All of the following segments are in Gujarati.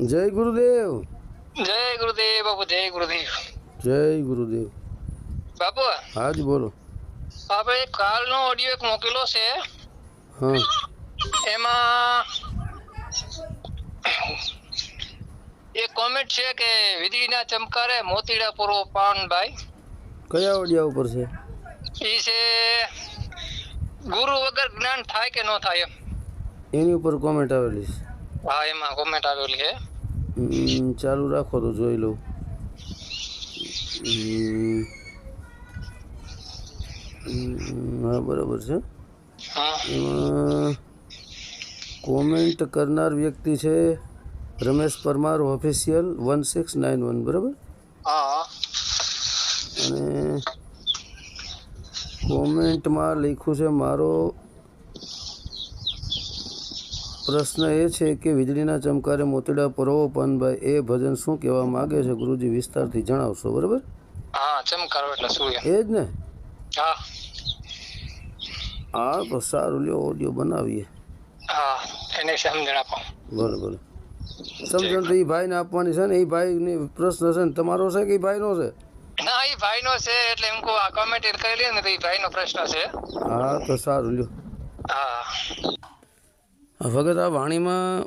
જય ગુરુદેવ. જય ગુરુદેવ બાપુ જય ગુરુદેવ. જય ગુરુદેવ. બાપુ? હા જ બોલો. આપણે કાલનો ઓડિયો એક મોકલેલો છે. હા. એમાં એક કોમેન્ટ છે કે વિધિના ચમકારે મોતીડા પૂરો પાનભાઈ. કયા ઓડિયા ઉપર છે? એ છે ગુરુ વગર જ્ઞાન થાય કે ન થાય એમ. એની ઉપર કોમેન્ટ આવેલી છે. હા એમાં કોમેન્ટ આવેલી છે. ચાલુ રાખો તો જોઈ લઉં. હા બરાબર છે. એમાં કોમેન્ટ કરનાર વ્યક્તિ છે Ramesh Parmar official one six nine one બરાબર? અને કોમેન્ટમાં લખ્યું છે મારો પ્રશ્ન એ છે કે વીજળીના ચમકારે મોતીડા પરોવો પાનભાઈ એ ભજન શું કહેવા માગે છે ગુરુજી વિસ્તારથી જણાવશો બરાબર? હા ચમકારો એટલે સૂર્ય એ? જ ને? હા. હા તો સારું લ્યો ઓડિયો બનાવીએ. હા એને સમજણ આપો. ભલે સમજણ તો એ ભાઈને આપવાની છે ને એ ભાઈની પ્રશ્ન છે ને તમારો છે કે એ ભાઈનો છે? ના એ ભાઈનો છે એટલે એમ કહું આ કોમેન્ટ કરેલી ને તો એ ભાઈનો પ્રશ્ન છે. હા તો સારું લ્યો. હા. ભગત આ વાણીમાં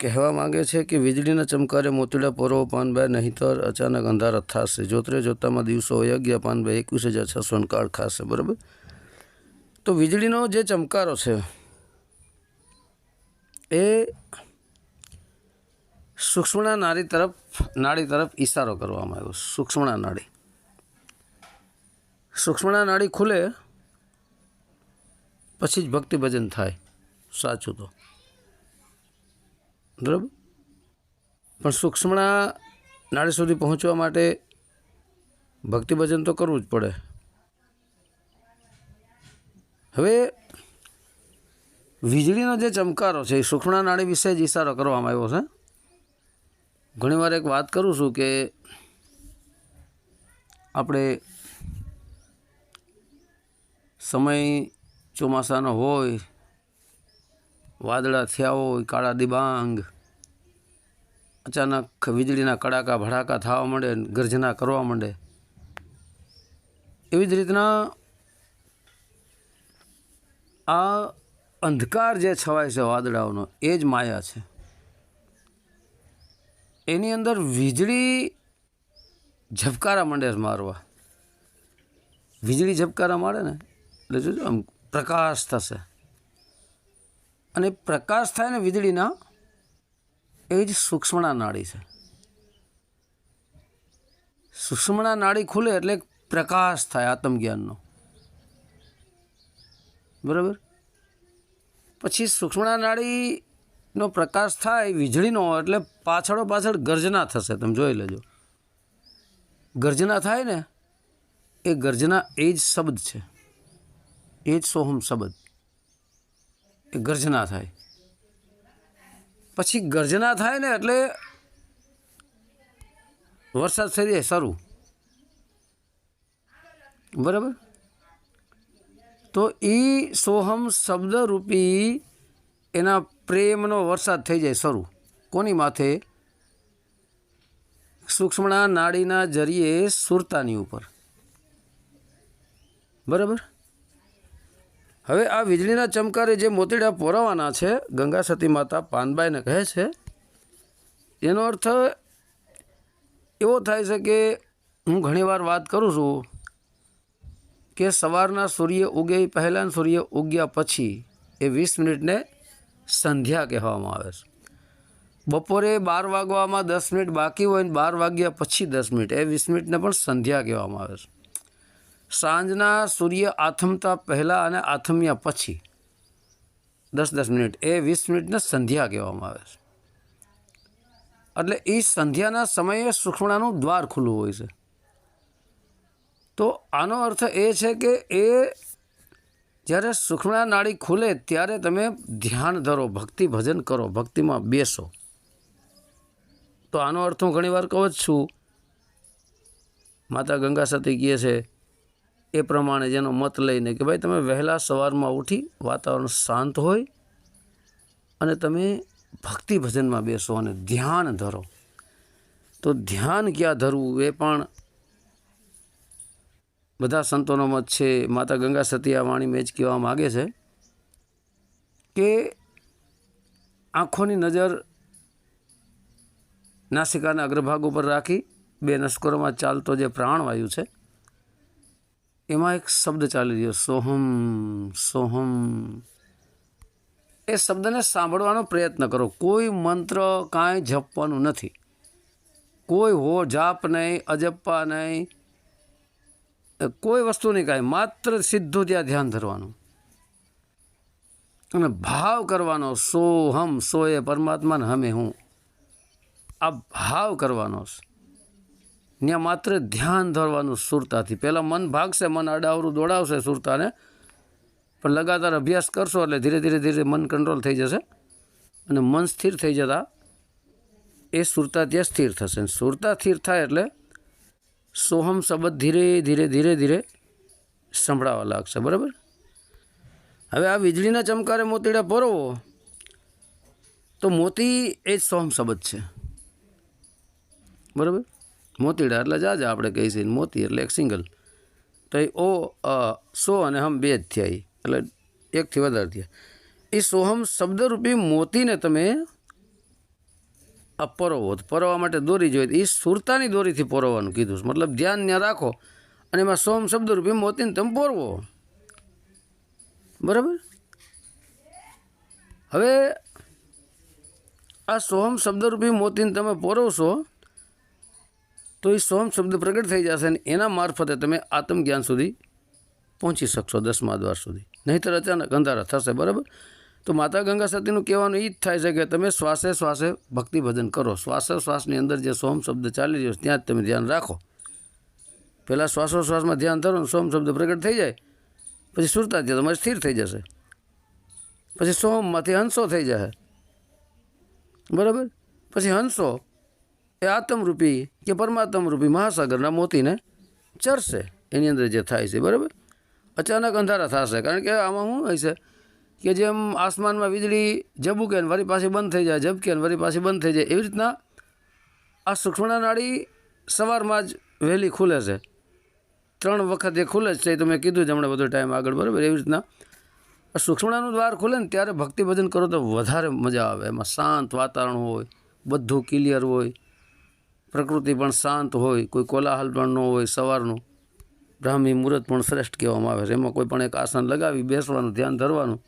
કહેવા માંગે છે કે વીજળીના ચમકારે મોતીડા પરો પાનભાઈ, નહીંતર અચાનક અંધારા થશે. જોતરે જોતામાં દિવસો વયા ગયા પાનભાઈ એકવીસ હજાર છસો કાળ ખાશે, બરાબર? તો વીજળીનો જે ચમકારો છે, એ સૂક્ષ્મણા નાળી તરફ, નાડી તરફ ઇશારો કરવામાં આવ્યો. સૂક્ષ્મણા નાડી. સૂક્ષ્મણા નાડી ખુલે, પછી જ ભક્તિ ભજન થાય. સાચું તો. બરાબર? પણ સૂક્ષ્મણા નાળી સુધી પહોંચવા માટે ભક્તિ ભજન તો કરવું જ પડે. હવે વીજળીનો જે ચમકારો છે, એ સૂક્ષ્મણા નાળી વિશે જ ઈશારો કરવામાં આવ્યો છે. ઘણીવાર એક વાત કરું છું કે આપણે સમય ચોમાસાનો હોય વાદળા થયા હોય, કાળા દિબાંગ. અચાનક વીજળીના કડાકા, ભડાકા થવા માંડે, ગર્જના કરવા માંડે. એવી જ રીતના આ અંધકાર જે છવાય છે વાદળાઓનો, એ જ માયા છે. એની અંદર વીજળી ઝબકારા માંડે મારવા. વીજળી ઝબકારા મારે ને, એટલે જોજો આમ પ્રકાશ થશે. અને પ્રકાશ થાય ને વીજળીના એ જ સૂક્ષ્મણા નાડી છે. સૂક્ષ્મણા નાડી ખુલે એટલે પ્રકાશ થાય આત્મજ્ઞાનનો. બરાબર? પછી સૂક્ષ્મણા નાડીનો પ્રકાશ થાય, વીજળીનો, એટલે પાછળો પાછળ ગર્જના થશે. તમે જોઈ લેજો. ગર્જના થાય ને, એ ગર્જના એ જ શબ્દ છે. એ જ સોહમ શબ્દ. ગર્જના થાય? પછી ગર્જના થાય ને એટલે વરસાદ થઈ જાય શરૂ બરાબર? તો એ સોહમ શબ્દરૂપી એના પ્રેમનો વરસાદ થઈ જાય શરૂ કોની માથે? સૂક્ષ્મણા નાડીના જરીએ સુરતાની ઉપર. બરાબર? હવે આ વીજળીના ચમકારે જે મોતીડા પોરાવાના છે, ગંગા સતી માતા પાનબાઈને કહે છે, એનો અર્થ એવો થાય છે કે હું ઘણીવાર વાત કરું છું કે સવારના સૂર્ય ઉગે એ પહેલાં સૂર્ય ઉગ્યા પછી એ વીસ મિનિટને સંધ્યા કહેવામાં આવે છે. બપોરે બાર વાગવામાં દસ મિનિટ બાકી હોય ને બાર વાગ્યા પછી દસ મિનિટ, એ વીસ મિનિટને પણ સંધ્યા કહેવામાં આવે છે. સાંજના સૂર્ય આથમતા પહેલાં અને આથમ્યા પછી, દસ દસ મિનિટ, એ વીસ મિનિટને સંધ્યા કહેવામાં આવે છે. એટલે એ સંધ્યાના સમયે સુખમણાનું દ્વાર ખુલ્લું હોય છે. તો આનો અર્થ એ છે કે એ જ્યારે સુખમણા નાળી ખુલે ત્યારે તમે ધ્યાન ધરો, ભક્તિ ભજન કરો, ભક્તિમાં બેસો. તો આનો અર્થ હું ઘણીવાર કહું જ છું. માતા ગંગા સતી કહે છે એ પ્રમાણે જેનો મત લઈને કે ભાઈ તમે વહેલા સવારમાં ઉઠી વાતાવરણ શાંત હોય અને તમે ભક્તિ ભજનમાં બેસો અને ધ્યાન ધરો. તો ધ્યાન ક્યાં ધરવું એ પણ બધા સંતોનો મત છે. માતા ગંગા સતી આ વાણી મેચ કહેવા માગે છે કે આંખોની નજર નાસિકાના અગ્રભાગ ઉપર રાખી, બે નસ્કરોમાં ચાલતો જે પ્રાણવાયુ છે એમાં એક શબ્દ ચાલી રહ્યો, સોહમ સોહમ. એ શબ્દને સાંભળવાનો પ્રયત્ન કરો. કોઈ મંત્ર કાંઈ જપવાનું નથી. કોઈ હો જાપ નહીં અજપ્પા નહીં કોઈ વસ્તુ નહીં કાંઈ. માત્ર સીધું ત્યાં ધ્યાન ધરવાનું. અને ભાવ કરવાનો, સોહમ સોએ સો એ પરમાત્મા હમે હું. આ ભાવ કરવાનો છે. ત્યાં માત્ર ધ્યાન ધરવાનું સુરતાથી. પહેલાં મન ભાગશે, મન અડાવરું દોડાવશે સુરતાને. પણ લગાતાર અભ્યાસ કરશો એટલે ધીરે ધીરે ધીરે મન કંટ્રોલ થઈ જશે અને મન સ્થિર થઈ જતા એ સુરતા ત્યાં સ્થિર થશે. સુરતા સ્થિર થાય એટલે સોહમ શબ્દ ધીરે ધીરે ધીરે ધીરે સંભળાવા લાગશે. બરાબર? હવે આ વીજળીના ચમકારે મોતીડા પરોવો તો મોતી એ જ સોહમ શબ્દ છે. બરાબર? મોતીડા એટલે જાજા આપણે કહીએ છીએ મોતી એટલે એક સિંગલ. તો એ ઓ સો અને હમ બે જ થયા. એટલે એકથી વધારે થયા. એ સોહમ શબ્દરૂપી મોતીને તમે આ પરોવો. પરોવા માટે દોરી જોઈએ. એ સુરતાની દોરીથી પરોવાનું કીધું મતલબ ધ્યાન ત્યાં રાખો. અને એમાં સોમ શબ્દરૂપી મોતીને તમે પોરવો. બરાબર? હવે આ સોહમ શબ્દરૂપી મોતીને તમે પોરવશો તો એ સોમ શબ્દ પ્રગટ થઈ જશે અને એના મારફતે તમે આત્મજ્ઞાન સુધી પહોંચી શકશો દસમા દ્વાર સુધી. નહીંતર અચાનક અંધારા થશે, બરાબર? તો માતા ગંગા સતીનું કહેવાનું એ જ થાય છે કે તમે શ્વાસે શ્વાસે ભક્તિ ભજન કરો. શ્વાસે શ્વાસની અંદર જે સોમ શબ્દ ચાલી રહ્યો છે, ત્યાં જ તમે ધ્યાન રાખો. પહેલાં શ્વાસોશ્વાસમાં ધ્યાન ધરો ને સોમ શબ્દ પ્રગટ થઈ જાય. પછી સુરતા જ તમારે સ્થિર થઈ જશે. પછી સોમમાંથી હંસો થઈ જશે. બરાબર? પછી હંસો એ આત્મરૂપી કે પરમાત્મરૂપી મહાસાગરના મોતીને ચરશે. એની અંદર જે થાય છે, બરાબર? અચાનક અંધારા થશે. કારણ કે આમાં શું હોય છે કે જેમ આસમાનમાં વીજળી ઝબુકે ને વળી પાછી બંધ થઈ જાય, ઝબકે ને વળી પાછી બંધ થઈ જાય, એવી રીતના આ સૂક્ષ્મણા નાળી સવારમાં જ વહેલી ખુલે છે. ત્રણ વખત એ ખુલે છે તો મેં કીધું જ હમણાં બધો ટાઈમ આગળ, બરાબર? એવી રીતના સૂક્ષ્મણાનું દ્વાર ખુલે ને ત્યારે ભક્તિ ભજન કરો તો વધારે મજા આવે. એમાં શાંત વાતાવરણ હોય, બધું ક્લિયર હોય. પ્રકૃતિ પણ શાંત હોય, કોઈ કોલાહલ પણ ન હોય સવારનું. બ્રાહ્મી મુહૂર્ત પણ શ્રેષ્ઠ કહેવામાં આવે છે. એમાં કોઈ પણ એક આસન લગાવી, બેસવાનું, ધ્યાન ધરવાનું,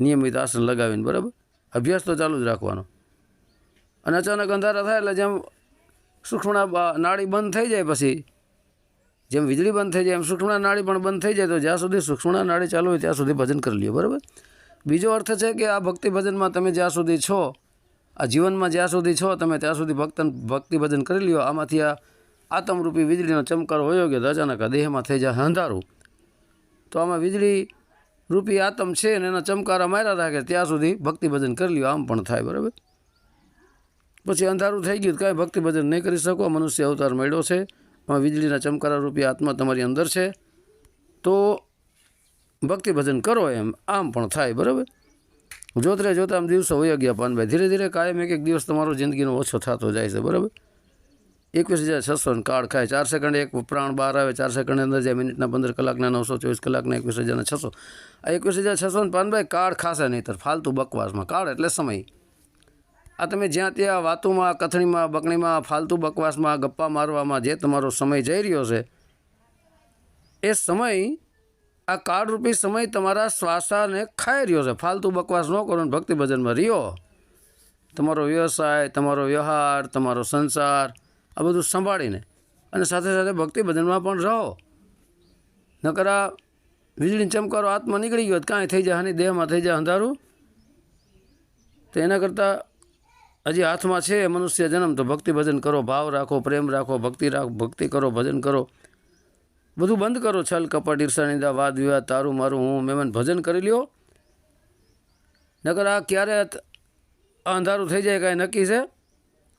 નિયમિત આસન લગાવીને, બરાબર? અભ્યાસ તો ચાલુ જ રાખવાનો. અને અચાનક અંધારા થાય એટલે જેમ સૂક્ષ્મણા નાડી બંધ થઈ જાય પછી, જેમ વીજળી બંધ થઈ જાય, એમ સૂક્ષ્મણા નાળી પણ બંધ થઈ જાય, તો જ્યાં સુધી સૂક્ષ્મણા નાળી ચાલુ હોય ત્યાં સુધી ભજન કરી લ્યો, બરાબર? બીજો અર્થ છે કે આ ભક્તિ ભજનમાં તમે જ્યાં સુધી છો આ જીવનમાં જ્યાં સુધી છો, તમે ત્યાં સુધી ભક્તન ભક્તિ ભજન કરી લ્યો. આમાંથી આ આતમરૂપી વીજળીનો ચમકારો હોયો કે અચાનક દેહમાં થઈ જાય અંધારું. તો આમાં વીજળી રૂપી આતમ છે ને એના ચમકારા માર્યા રાખે, ત્યાં સુધી ભક્તિ ભજન કરી લ્યો. આમ પણ થાય, બરાબર? પછી અંધારું થઈ ગયું કાંઈ ભક્તિ ભજન નહીં કરી શકો. મનુષ્ય અવતાર મળ્યો છે. આમાં વીજળીના ચમકારા રૂપી આત્મા તમારી અંદર છે. તો ભક્તિ ભજન કરો એમ. આમ પણ થાય, બરાબર? જોતરે જોતા આમ દિવસો વયા ગયા પાનભાઈ ધીરે ધીરે કાયમ એક એક દિવસ તમારો જિંદગીનો ઓછો થતો જાય છે, બરાબર? એકવીસ હજાર છસો ને કાર્ડ ખાય, ચાર સેકન્ડ એક પ્રાણ બહાર આવે, ચાર સેકન્ડ અંદર જાય, મિનિટના પંદર કલાકના નવસો ચોવીસ કલાકના એકવીસ હજારના છસો. આ એકવીસ હજાર છસો ને પાનભાઈ કાર્ડ ખાશે નહીંતર, ફાલતુ બકવાસમાં. કાર્ડ એટલે સમય. આ તમે જ્યાં ત્યાં વાતોમાં, કથણીમાં, બકણીમાં, ફાલતુ બકવાસમાં, ગપ્પા મારવામાં જે તમારો સમય જઈ રહ્યો છે, એ સમય આ કાળરૂપી સમય તમારા શ્વાસાને ખાઈ રહ્યો છે. ફાલતુ બકવાસ ન કરો ભક્તિ ભજનમાં રહ્યો. તમારો વ્યવસાય, તમારો વ્યવહાર, તમારો સંસાર, આ બધું સંભાળીને અને સાથે સાથે ભક્તિ ભજનમાં પણ રહો. નકર વીજળી ચમકારો આત્મા નીકળી ગયો કાંઈ થઈ જાય હાની દેહમાં થઈ જાય અંધારું. તો એના કરતાં હજી હાથમાં છે મનુષ્ય જન્મ, તો ભક્તિ ભજન કરો, ભાવ રાખો, પ્રેમ રાખો, ભક્તિ રાખો, ભક્તિ કરો, ભજન કરો. બધું બંધ કરો, છલ, કપટ, ઈર્ષા, નિંદા, વાદ, વિવાદ, તારું, મારું, હું, મેમન, ભજન કરી લ્યો. નકર આ ક્યારે અંધારું થઈ જાય, કાંઈ નક્કી છે?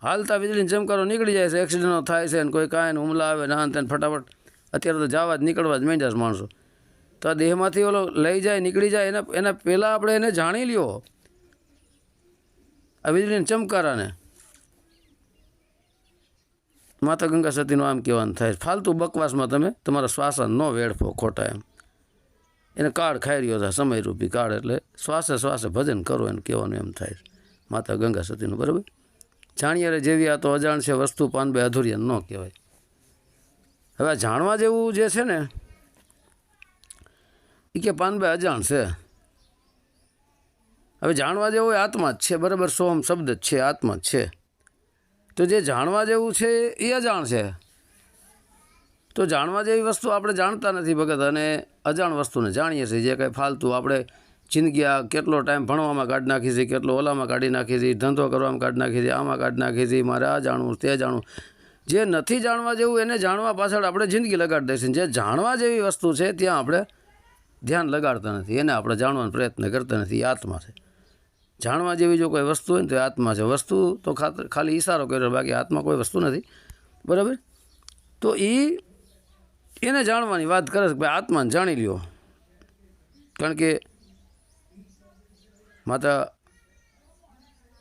હાલતા વીજળીને ચમકારો નીકળી જાય છે એક્સિડન્ટો થાય છે, ને કોઈ કાંઈ હુમલા આવે, ના તેને ફટાફટ, અત્યારે તો જવા જ, નીકળવા જ મેંડ્યા માણસો. તો આ દેહમાંથી ઓલો લઈ જાય, નીકળી જાય, એના એના પહેલાં આપણે એને જાણી લ્યો. આ વીજળીને ચમકારાને. માતા ગંગા સતીનું આમ કહેવાનું થાય. ફાલતુ બકવાસમાં તમે તમારા શ્વાસન ન વેડફો ખોટા એમ. એને કાળ ખાઈ રહ્યો હતા સમયરૂપી કાળ એટલે શ્વાસે શ્વાસે ભજન કરો એમ કહેવાનું એમ થાય માતા ગંગા સતીનું, બરાબર? જાણ્યારે જેવી આ તો અજાણ છે વસ્તુ પાનબે અધૂરિયા ન કહેવાય. હવે જાણવા જેવું જે છે ને એ કે પાનબે અજાણ છે. હવે જાણવા જેવું આત્મા જ છે, બરાબર? સોમ શબ્દ જ છે, આત્મા જ છે. તો જે જાણવા જેવું છે એ અજાણ છે. તો જાણવા જેવી વસ્તુ આપણે જાણતા નથી ભગત અને અજાણ વસ્તુને જાણીએ છીએ. જે કંઈ ફાલતું આપણે જિંદગી આ કેટલો ટાઈમ ભણવામાં કાઢી નાખી છે, કેટલો ઓલામાં કાઢી નાખી છે, ધંધો કરવામાં કાઢી નાખી છે, આમાં કાઢી નાખી છે, મારે આ જાણવું, તે જાણવું. જે નથી જાણવા જેવું એને જાણવા પાછળ આપણે જિંદગી લગાડી દઈશું. જે જાણવા જેવી વસ્તુ છે ત્યાં આપણે ધ્યાન લગાડતા નથી. એને આપણે જાણવાનો પ્રયત્ન કરતા નથી. આત્મા છે. જાણવા જેવી જો કોઈ વસ્તુ હોય ને તો આત્મા છે. વસ્તુ તો ખાતર ખાલી ઈશારો કર્યો, બાકી આત્મા કોઈ વસ્તુ નથી. બરાબર? તો એ એને જાણવાની વાત કરે છે કે ભાઈ આત્માને જાણી લ્યો. કારણ કે માતા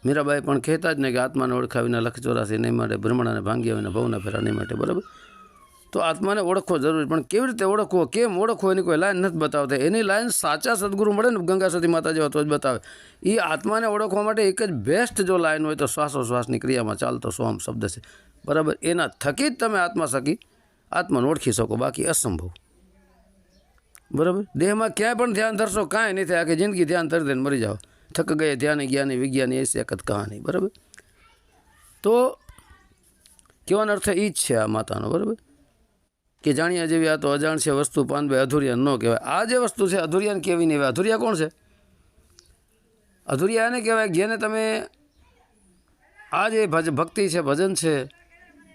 મીરાબાઈ પણ કહેતા જ ને કે આત્માને ઓળખાવીને લખ ચોરાસી નહીં માટે ભ્રમણાને ભાંગી આવીને ભવના ફેરા નહીં માટે. બરાબર? તો આત્માને ઓળખવો જરૂરી. પણ કેવી રીતે ઓળખવો? કેમ ઓળખવો એની કોઈ લાઈન નથી બતાવતા. એની લાઈન સાચા સદગુરુ મળે ને ગંગા સતી માતા જેવા તો જ બતાવે. એ આત્માને ઓળખવા માટે એક જ બેસ્ટ જો લાઈન હોય તો શ્વાસોશ્વાસની ક્રિયામાં ચાલતો સોમ શબ્દ છે. બરાબર? એના થકી જ તમે આત્મા શકી આત્માને ઓળખી શકો. બાકી અસંભવ. બરાબર? દેહમાં ક્યાંય પણ ધ્યાન ધરશો, કાંઈ નહીં થાય. આખી જિંદગી ધ્યાન ધરી દઈને મરી જાઓ. થક ગયે ધ્યાને જ્ઞાની, વિજ્ઞાની એ શકત કહાની. બરાબર? તો કહેવાનો અર્થ એ જ છે આ માતાનો. બરાબર? કે જાણ્યા જેવી આ તો અજાણ છે વસ્તુ પાનભાઈ અધુરિયા ન કહેવાય. આ જે વસ્તુ છે અધુરિયાને કેવી નહીં અધુરિયા કોણ છે? અધુરિયા એને કહેવાય જેને તમે આ જે ભજ, ભક્તિ છે, ભજન છે,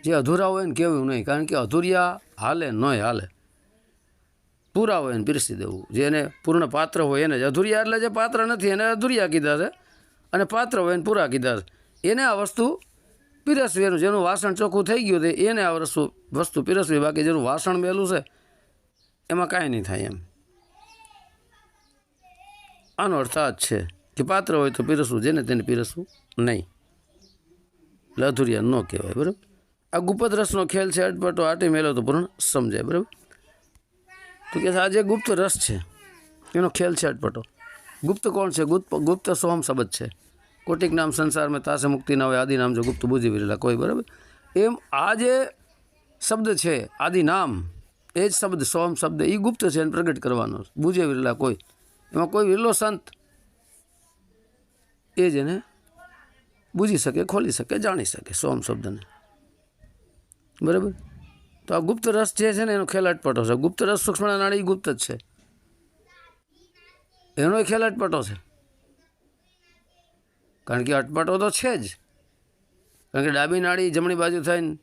જે અધૂરા હોય ને કેવું નહીં. કારણ કે અધુરિયા હાલે નહીં હાલે. પૂરા હોય એને પીરસી દેવું. જેને પૂર્ણ પાત્ર હોય એને જ. અધુરિયા એટલે જે પાત્ર નથી, એને અધુરિયા કીધા છે. અને પાત્ર હોય એને પૂરા કીધા છે. એને આ વસ્તુ પીરસવી એનું, જેનું વાસણ ચોખ્ખું થઈ ગયું છે, એને આ વસ્તુ વસ્તુ પીરસવી બાકી જેનું વાસણ મેલું છે, એમાં કાંઈ નહીં થાય એમ. આનો અર્થ આ જ છે કે પાત્ર હોય તો પીરસવું જેને તેને પીરસવું નહીં. લધુરિયા ન કહેવાય, બરાબર? આ ગુપ્ત રસનો ખેલ છે, અટપટો, આટી મેલો તો પૂર્ણ સમજાય, બરાબર? તો કે આ જે ગુપ્ત રસ છે, એનો ખેલ છે, અટપટો. ગુપ્ત કોણ છે? ગુપ્ત ગુપ્ત સોમ શબ્દ છે. કોટિક નામ સંસારમાં તાસે મુક્તિ ના હોય, આદિ નામ જો ગુપ્ત બુજી વિરેલા કોઈ, બરાબર? એમ આ જે શબ્દ છે, આદિ નામ, એ જ શબ્દ, સોમ શબ્દ એ ગુપ્ત છે એને પ્રગટ કરવાનો બુજે વિરલા કોઈ. એમાં કોઈ વિરલો સંત એ જ એને બુજી શકે, ખોલી શકે, જાણી શકે સોમ શબ્દને. બરાબર? તો આ ગુપ્ત રસ જે છે ને, એનો ખેલ છે. ગુપ્ત રસ સૂક્ષ્મ નાળી ગુપ્ત જ છે. એનો ખેલ છે. કારણ કે અટપટો તો છે જ. કારણ કે ડાબી નાળી જમણી બાજુ થઈને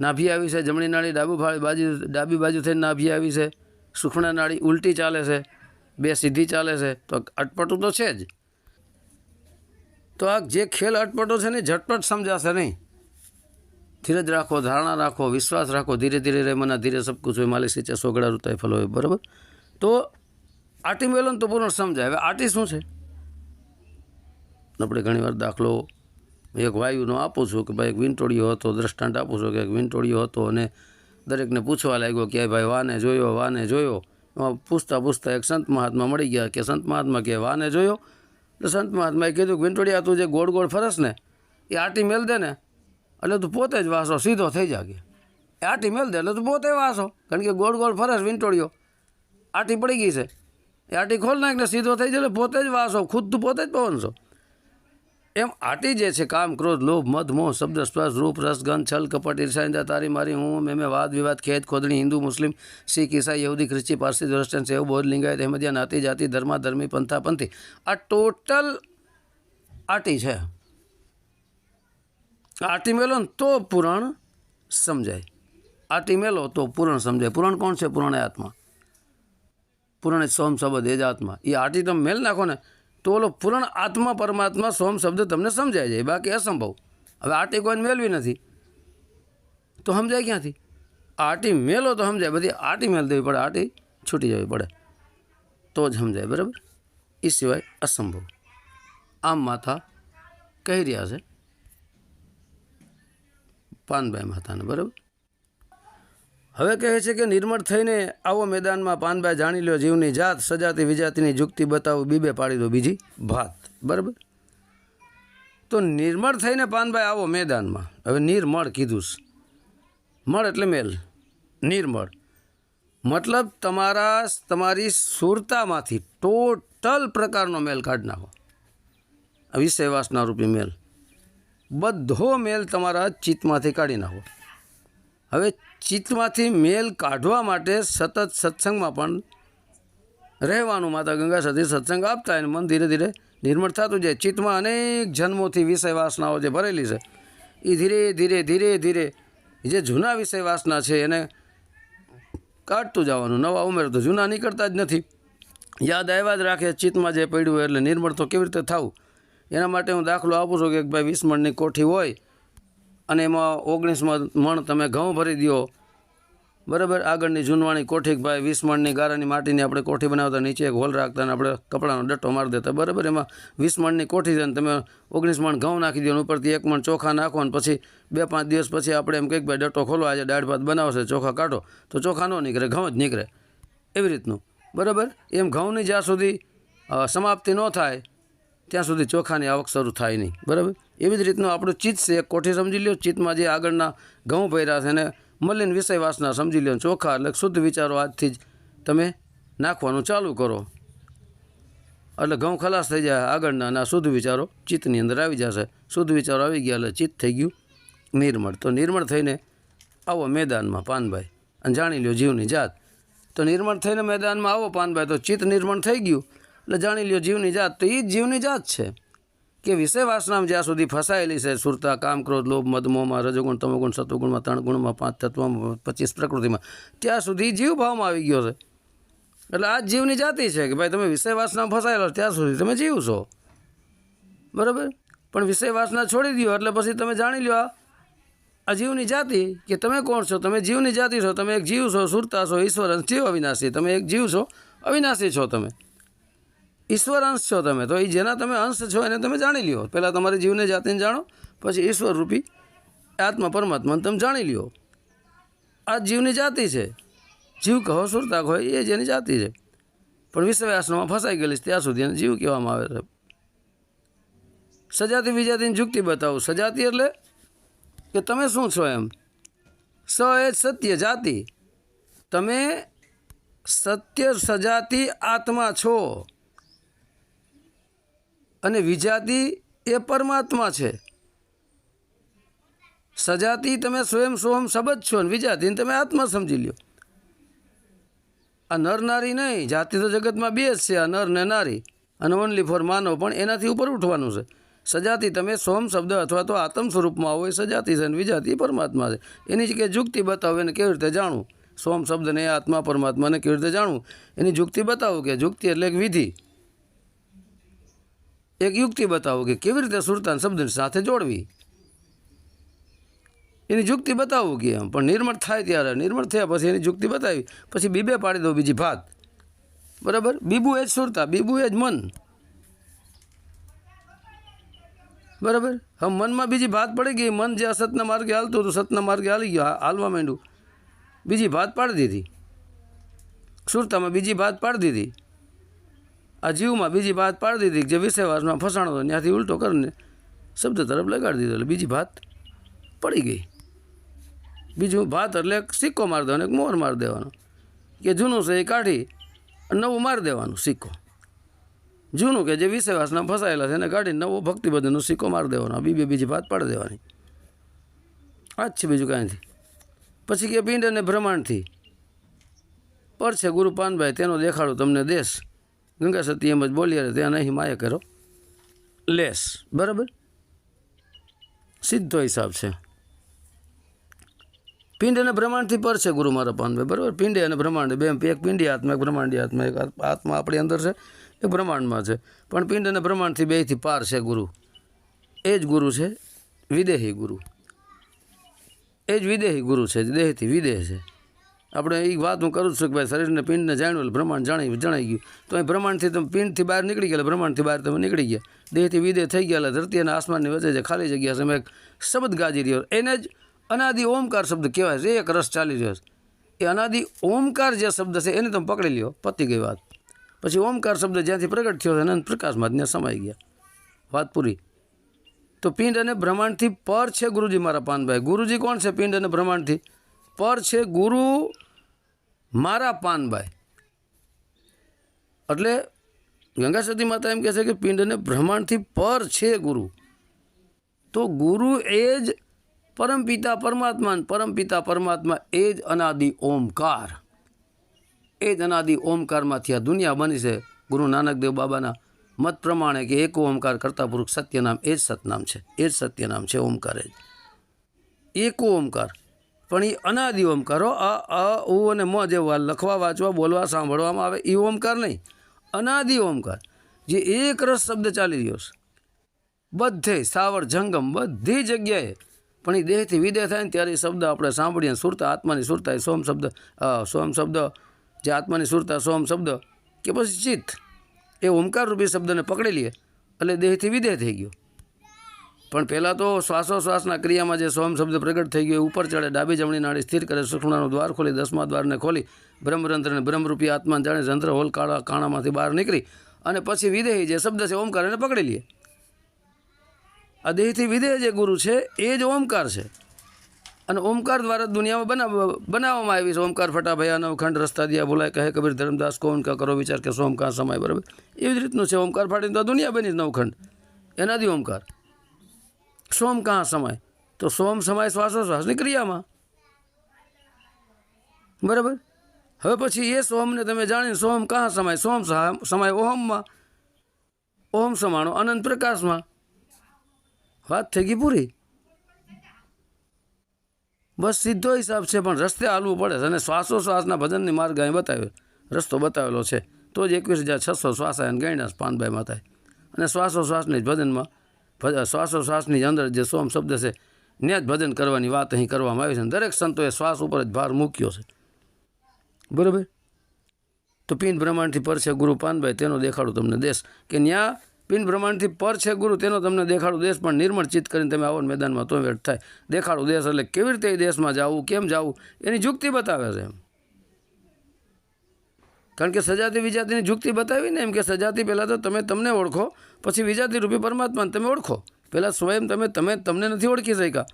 નાભી આવી છે, જમણી નાળી ડાબુ બાજુ, ડાબી બાજુ થઈને નાભી આવી છે. સુખણા નાળી ઉલટી ચાલે છે, બે સીધી ચાલે છે. તો અટપટું તો છે જ. તો આ જે ખેલ અટપટો છે ને ઝટપટ સમજાશે નહીં. ધીરજ રાખો, ધારણા રાખો, વિશ્વાસ રાખો, ધીરે ધીરે રે, મના ધીરે સબ કુછ હોય, માલિક સિંચે, સોગડા રૂતાય, ફલો હોય, બરાબર? તો આટી મેલન તો પૂર્ણ સમજાય. હવે આટી શું છે? આપણે ઘણીવાર દાખલો એક વાયુનો આપું છું કે ભાઈ એક વિંટોળિયો હતો, દ્રષ્ટાંત આપું છું કે એક વિંટોળિયો હતો અને દરેકને પૂછવા લાગ્યો કે ભાઈ વાને જોયો વાને જોયો. એમાં પૂછતા પૂછતા એક સંત મહાત્મા મળી ગયા કે સંત મહાત્મા કે વાને જોયો? તો સંત મહાત્માએ કીધું કે વિંટોળિયા તું જે ગોળ ગોળ ફરસ ને, એ આટી મેલ દે ને, એટલે તું પોતે જ વાસો, સીધો થઈ જાગે. એ આટી મેલ દે એટલે તું પોતે વાસો, કારણ કે ગોળ ગોળ ફરસ વિંટોળિયો. આટી પડી ગઈ છે. એ આટી ખોલ નાખ ને સીધો થઈ જાય પોતે જ વાસો, ખુદ તું પોતે જ પવનશો. એમ આટી જે છે કામ, ક્રોધ, લોભ, મદ, મોહ, શબ્દ, સ્પર્શ, રૂપ, રસ, ગંધ, છલ, કપટ, ઈર્ષા તારી, મારી, હું મેં વાદ, વિવાદ ખેત ખોદણી, હિન્દુ, મુસ્લિમ, શીખ, ઈસાઈ, યહૂદી, ખ્રિસ્તી, પારસી દ્રષ્ટન સેવ, બૌદ્ધ, લિંગાયત, અહેમદિયા, નાતી, જાતિ, ધર્મા, ધર્મી, પંથા, પંથી. આ ટોટલ આટી છે. આટી મેલો ને તો પુરાણ સમજાય. આટી મેલો તો પુરાણ સમજાય. પુરાણ કોણ છે? પુરાણ આત્મા. પુરાણ સોમ, શબ્દ એ જ આત્મા. એ આટી તમે મેલ નાખો ને તો ઓલો પૂર્ણ આત્મા પરમાત્મા સોમ શબ્દ તમને સમજાય જાય, બાકી અસંભવ. હવે આટી કોઈને મેળવી નથી. તો સમજાય ક્યાંથી? આટી મેલો તો સમજાય, બધી આટી મેલ દેવી પડે, આટી છૂટી જવી પડે. તો જ સમજાય, બરાબર? એ સિવાય અસંભવ. આમ માથા કહી રહ્યા છે. પાનભાઈ માતાને બરાબર? હવે કહે છે કે નિર્મળ થઈને આવો મેદાનમાં પાનભાઈ જાણી લો જીવની જાત સજાતી વિજાતીની જુક્તિ બતાવું, બીબે પાડી દો બીજી ભાત. બરાબર? તો નિર્મળ થઈને પાનબાઈ આવો મેદાનમાં. હવે નિર્મળ કીધું. મળ એટલે મેલ. નિર્મળ. મતલબ તમારા તમારી સુરતામાંથી ટોટલ પ્રકારનો મેલ કાઢી નાખો. વિષયવાસના વાસના રૂપી મેલ. બધો મેલ તમારા ચિત્તમાંથી કાઢી નાખો. હવે ચિત્તમાંથી મેલ કાઢવા માટે સતત સત્સંગમાં પણ રહેવાનું માતા ગંગા સતી સત્સંગ આપતા અને મન ધીરે ધીરે નિર્મળ થતું જાય. ચિત્તમાં અનેક જન્મોથી વિષય વાસનાઓ જે ભરેલી છે એ ધીરે ધીરે ધીરે ધીરે જે જૂના વિષય વાસના છે એને કાઢતું જવાનું. નવા ઉમેર તો જૂના નીકળતા જ નથી. યાદ આવ્યા જ રાખે ચિત્તમાં જે પડ્યું એટલે નિર્મળ તો કેવી રીતે થવું? એના માટે હું દાખલો આપું છું કે ભાઈ વીસ મણની કોઠી હોય અને એમાં ઓગણીસમાં મણ તમે ઘઉં ભરી દો બરાબર, આગળની જૂનવાણી કોઠી ભાઈ વીસ મણની ગારાની માટીની આપણે કોઠી બનાવતા, નીચે એક હોલ રાખતા અને આપણે કપડાનો ડટ્ટો મારી દેતા. બરાબર, એમાં વીસ મણની કોઠી છે તમે ઓગણીસ મણ ઘઉં નાખી દો ઉપરથી એક મણ ચોખા નાખો અને પછી બે પાંચ દિવસ પછી આપણે એમ કંઈક ભાઈ ડટ્ટો ખોલો, આજે દાળ ભાત બનાવશે, ચોખા કાઢો. તો ચોખા ન નીકળે, ઘઉં જ નીકળે. એવી રીતનું. બરાબર, એમ ઘઉંની જ્યાં સુધી સમાપ્તિ ન થાય, ત્યાં સુધી ચોખાની આવક શરૂ થાય નહીં. બરાબર? એવી જ રીતનું આપણું ચિત્ત છે. એક કોઠી સમજી લ્યો. ચિત્તમાં જે આગળના ઘઉં ભર્યા છે એને મલિન વિષય વાસના સમજી લો ચોખા એટલે શુદ્ધ વિચારો આજથી જ તમે નાખવાનું ચાલુ કરો. એટલે ઘઉં ખલાસ થઈ જાય આગળના અને શુદ્ધ વિચારો ચિત્તની અંદર આવી જશે. શુદ્ધ વિચારો આવી ગયા એટલે ચિત્ત થઈ ગયું નિર્મળ. તો નિર્મળ થઈને આવો મેદાનમાં પાનભાઈ. અને જાણી લ્યો જીવની જાત. તો નિર્મળ થઈને મેદાનમાં આવો પાનભાઈ. તો ચિત્ત નિર્મળ થઈ ગયું. એટલે જાણી લ્યો જીવની જાત. તો એ જ જીવની જાત છે. કે વિષય વાસનામાં જ્યાં સુધી ફસાયેલી છે, સુરતા, કામ, ક્રોધ, લોભ મદમોમાં રજોગુણ, તમોગુણ, સત્વગુણમાં ત્રણ ગુણમાં પાંચ તત્વમાં, પચીસ પ્રકૃતિમાં, ત્યાં સુધી જીવ ભાવમાં આવી ગયો છે. એટલે આ જીવની જાતિ છે કે ભાઈ તમે વિષય વાસનામાં ફસાયેલો ત્યાં સુધી તમે જીવ છો. બરાબર? પણ વિષય વાસના છોડી દો એટલે પછી તમે જાણી લો આ જીવની જાતિ કે તમે કોણ છો? તમે જીવની જાતિ છો, તમે એક જીવ છો, સુરતા છો, ઈશ્વર અને જીવ અવિનાશી. તમે એક જીવ છો, અવિનાશી છો તમે. ઈશ્વર અંશ છો તમે. તો એ જેના તમે અંશ છો એને તમે જાણી લ્યો. પહેલાં તમારી જીવને જાતિને જાણો, પછી ઈશ્વર રૂપી આત્મા પરમાત્માને તમે જાણી લ્યો. આ જીવની જાતિ છે. જીવ કહો, સુરતા કહો, એ જેની જાતિ છે. પણ વિશ્વાસમાં ફસાઈ ગયેલી છે, ત્યાં સુધી એને જીવ કહેવામાં આવે છે. સજાતી વિજાતિની જુક્તિ બતાવું. સજાતી એટલે કે તમે શું છો એમ? સ એ સત્ય જાતિ. તમે સત્ય સજાતી આત્મા છો. અને વિજાતિ એ પરમાત્મા છે. સજાતી તમે સ્વયં સોહમ શબ્દ છો અને વિજાતીને તમે આત્મા સમજી લ્યો. આ નર નારી નહીં, જાતિ તો જગતમાં બે જ છે, આ નર ને નારી. અને ઓનલી ફોર માનવ, પણ એનાથી ઉપર ઉઠવાનું છે. સજાતી તમે સોમ શબ્દ અથવા તો આત્મ સ્વરૂપમાં હોય, સજાતી છે અને વિજાતી પરમાત્મા છે. એની જ કે જુક્તિ બતાવો એને કેવી રીતે જાણવું? સોમ શબ્દને આત્મા પરમાત્માને કેવી રીતે જાણવું? એની જુક્તિ બતાવો કે જુક્તિ એટલે એક વિધિ. એક યુક્તિ બતાવો કે કેવી રીતે સુરતાન શબ્દની સાથે જોડવી? એની યુક્તિ બતાવો કે એમ. પણ નિર્મળ થાય ત્યારે, નિર્મળ થયા પછી એની યુક્તિ બતાવી. પછી બીબે પાડી દો બીજી ભાત. બરાબર? બીબુ એ જ સુરતા, બીબુ એ જ મન. બરાબર? હવે મનમાં બીજી ભાત પડી ગઈ. મન જે અસતના માર્ગે હાલતું હતું, સતના માર્ગે હાલી ગયો હાલવા માંડ્યું. બીજી ભાત પાડી દીધી. સુરતામાં બીજી ભાત પાડી દીધી. આ જીવમાં બીજી ભાત પાડી દીધી જે વિષયવાસમાં ફસાણો હતો, ત્યાંથી ઉલટો કરીને શબ્દ તરફ લગાડી દીધો એટલે બીજી ભાત પડી ગઈ. બીજું ભાત એટલે એક સિક્કો મારી દેવાનો, એક મોર મારી દેવાનો. કે જૂનું છે એ કાઢી નવું મારી દેવાનું સિક્કો. જૂનું કે જે વિષયવાસના ફસાયેલા છે એને કાઢી નવો ભક્તિબદ્ધનો સિક્કો મારી દેવાનો બી બીબે બીજી ભાત પાડી દેવાની. આ જ છે બીજું કાંઈ નથી. પછી કે પિંડ અને બ્રહ્માંડથી પર છે ગુરુ પાનભાઈ, તેનો દેખાડો તમને દેશ ગંગા સતી એમ જ બોલીએ રે ત્યાં નહીં માયા કરો. લેસ. બરાબર? સીધો હિસાબ છે. પિંડ અને બ્રહ્માંડથી પર છે ગુરુ મારા પાનભાઈ બરાબર? પિંડે અને બ્રહ્માંડ બે એક પિંડી આત્મા એક બ્રહ્માંડી આત્મા એક આત્મા આપણી અંદર છે એક બ્રહ્માંડમાં છે. પણ પિંડ અને બ્રહ્માંડથી બેથી પાર છે ગુરુ. એ જ ગુરુ છે વિદેહી ગુરુ. એ જ વિદેહી ગુરુ છે દેહથી વિદેહ છે. આપણે એ વાત હું કરું છું કે ભાઈ શરીરને પિંડને જાણ્યું એટલે બ્રહ્માંડ જાણી જણાઈ ગયું. તો એ બ્રહ્માંડથી તમે પિંડથી બહાર નીકળી ગયા બ્રહ્માંડથી બહાર તમે નીકળી ગયા. દેહથી વિદેહ થઈ ગયા ધરતી અને આસમાનની વચ્ચે જે ખાલી જગ્યા છે એક શબ્દ ગાજી રહ્યો. એને જ અનાદિ ઓમકાર શબ્દ કહેવાય છે. એક રસ ચાલી રહ્યો છે. એ અનાદિ ઓમકાર જે શબ્દ છે એને તમે પકડી લ્યો. પતી ગઈ વાત. પછી ઓમકાર શબ્દ જ્યાંથી પ્રગટ થયો અનંત પ્રકાશમાં ત્યાં સમાઈ ગયા. વાત પૂરી. તો પિંડ અને બ્રહ્માંડથી પર છે ગુરુજી મારા પાનભાઈ. ગુરુજી કોણ છે પિંડ અને બ્રહ્માંડથી? પર છે ગુરુ મારા પાનભાઈ એટલે ગંગા સતી માતા એમ કહે છે કે પિંડને બ્રહ્માંડથી પર છે ગુરુ. તો ગુરુ એ જ પરમપિતા પરમાત્મા પરમપિતા પરમાત્મા એ જ અનાદિ ઓમકાર. એ જ અનાદિ ઓમકારમાંથી આ દુનિયા બની છે. ગુરુ નાનકદેવ બાબાના મત પ્રમાણે કે એક ઓમકાર કરતા પુરુષ સત્યનામ એ જ સતનામ છે. એ જ સત્યનામ છે ઓમકાર જ. એકો ઓમકાર. પણ એ અનાદિ ઓમકારો આ અ ઉ અને મ જેવા લખવા વાંચવા બોલવા સાંભળવામાં આવે એ ઓમકાર નહીં. અનાદિ ઓમકાર. જે એક રસ શબ્દ ચાલી રહ્યો છે. બધે સાવર જંગમ બધી જગ્યાએ. પણ એ દેહથી વિદેહ થાય ને ત્યારે એ શબ્દ આપણે સાંભળીએ સુરતા આત્માની સુરતા એ સોમ શબ્દ અ, સોમ શબ્દ જે આત્માની સુરતા સોમ શબ્દ કે પછી ચિત્ત. એ ઓમકાર રૂપી શબ્દને પકડી લઈએ એટલે દેહથી વિદેહ થઈ ગયો. પણ પહેલાં તો શ્વાસોશ્વાસના ક્રિયામાં જે સોમ શબ્દ પ્રગટ થઈ ગયો ઉપર ચડે ડાબી જમણી નાળી સ્થિર કરે સુખણાનું દ્વાર ખોલી, દસમા દ્વારને ખોલી, બ્રહ્મરંધ્રને બ્રહ્મરૂપી આત્મા જાણે જંત્ર હોલ, કાળા કાણામાંથી બહાર નીકળી અને પછી વિદેહી જે શબ્દ છે, ઓમકાર એને પકડી લઈએ આ દેહથી વિદેહ જે ગુરુ છે, એ જ ઓમકાર છે. અને ઓમકાર દ્વારા દુનિયામાં બનાવ, બનાવવામાં આવી છે. ઓમકાર ફટા ભયા નવખંડ રસ્તા દિયા બોલાય કહે કબીર ધર્મદાસ, કોણ કા કરો વિચાર કે સોમકાર સમય, બરાબર? એવી જ રીતનું છે. ઓમકાર ફાટીને તો દુનિયા બની જ નવખંડ એનાથી ઓમકાર. સોમ કાં સમાય? તો સોમ સમાય શ્વાસોશ્વાસની ક્રિયામાં. બરાબર? હવે પછી એ સોમને તમે જાણીને સોમ કાં સમાય? સોમ સમય ઓહમમાં. ઓમ સમાણો અનંત પ્રકાશમાં. વાત થઈ ગઈ પૂરી? બસ સીધો હિસાબ છે, પણ રસ્તે હાલવું પડે છે અને શ્વાસોશ્વાસના ભજનની માર્ગ અહીં બતાવ્યો. રસ્તો બતાવેલો છે. તો જ એકવીસ હજાર છસો શ્વાસ આયન ગણ્યા પાનભાઈ માતાએ. અને શ્વાસોશ્વાસની જ ભજનમાં ભજ- શ્વાસોશ્વાસની અંદર જે સોમ શબ્દ છે ત્યાં જ ભજન કરવાની વાત અહીં કરવામાં આવી છે. દરેક સંતોએ શ્વાસ ઉપર જ ભાર મૂક્યો છે. બરાબર? તો પિન બ્રહ્માંડથી પર છે ગુરુ પાનભાઈ, તેનો દેખાડું તમને દેશ. કે ત્યાં પિન બ્રહ્માંડથી પર છે ગુરુ, તેનો તમને દેખાડું દેશ, પણ નિર્મળ ચિત્ત કરીને તમે આવો મેદાનમાં તો વેઠ થાય. દેખાડું દેશ એટલે કેવી રીતે દેશમાં જવું, કેમ જવું, એની જુક્તિ બતાવે છે એમ. કારણ કે સજાતિ વિજાતિની જુક્તિ બતાવી ને એમ કે સજાતિ પહેલાં તો તમે તમને ઓળખો, પછી વિજાતિ રૂપી પરમાત્માને તમે ઓળખો. પહેલાં સ્વયં તમે તમે તમને નથી ઓળખી શક્યા.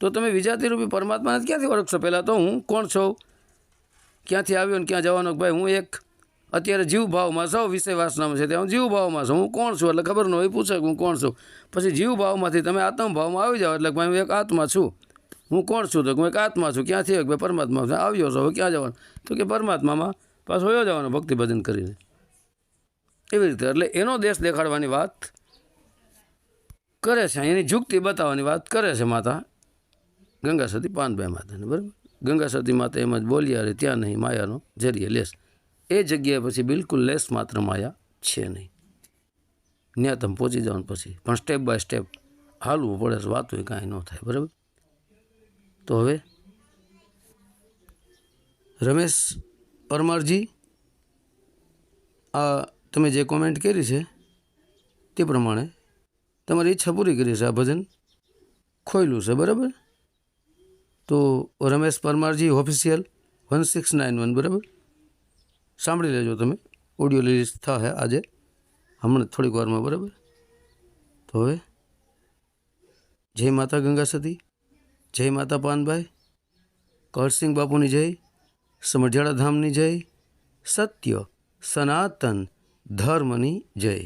તો તમે વિજાતિ રૂપી પરમાત્માને ક્યાંથી ઓળખશો? પહેલાં તો હું કોણ છું? ક્યાંથી આવ્યો ને ક્યાં જવાનો? ભાઈ હું એક અત્યારે જીવ ભાવમાં સૌ વિષય વાસનામાં છે, ત્યાં હું જીવ છું. હું કોણ છું? એટલે ખબર ન હોય, પૂછે હું કોણ છું? પછી જીવ ભાવમાંથી તમે આત્મ ભાવમાં આવી જાઓ એટલે ભાઈ હું એક આત્મા છું. હું કોણ છું? તો હું એક આત્મા છું. ક્યાંથી? એક ભાઈ પરમાત્મા આવ્યો છો. હવે ક્યાં જવાનું? તો કે પરમાત્મામાં પાછો યો જવાનો, ભક્તિ ભજન કરીને. એવી રીતે, એટલે એનો દેશ દેખાડવાની વાત કરે છે. એની જુક્તિ બતાવવાની વાત કરે છે માતા. ગંગા સતી, પાનભાઈ માતાને, બરાબર? ગંગા સતી માતા એમ જ બોલ્યા રે ત્યાં નહીં, માયાનો જરીએ લેસ એ જગ્યાએ પછી બિલકુલ લેસ માત્ર માયા છે નહીં. ત્યાં તમે પહોંચી જવાનું પછી. પણ સ્ટેપ બાય સ્ટેપ હાલવું પડે છે હોય કાંઈ ન થાય, બરાબર? તો હવે રમેશ પરમારજી, આ તમે જે કોમેન્ટ કરી છે, તે પ્રમાણે તમારી ઈચ્છા પૂરી કરી છે આ ભજન. ખોયલું છે, બરાબર? તો Ramesh Parmarji official one six nine one બરાબર? સાંભળી લેજો તમે. ઓડિયો રિલીઝ થશે આજે. હમણાં થોડીક વારમાં, બરાબર? તો હવે જય માતા ગંગા સતી, જય માતા પાનભાઈ કરસિંગ બાપુની જય. સમઢિયાળા ધામની જય સત્ય સનાતન ધર્મની જય.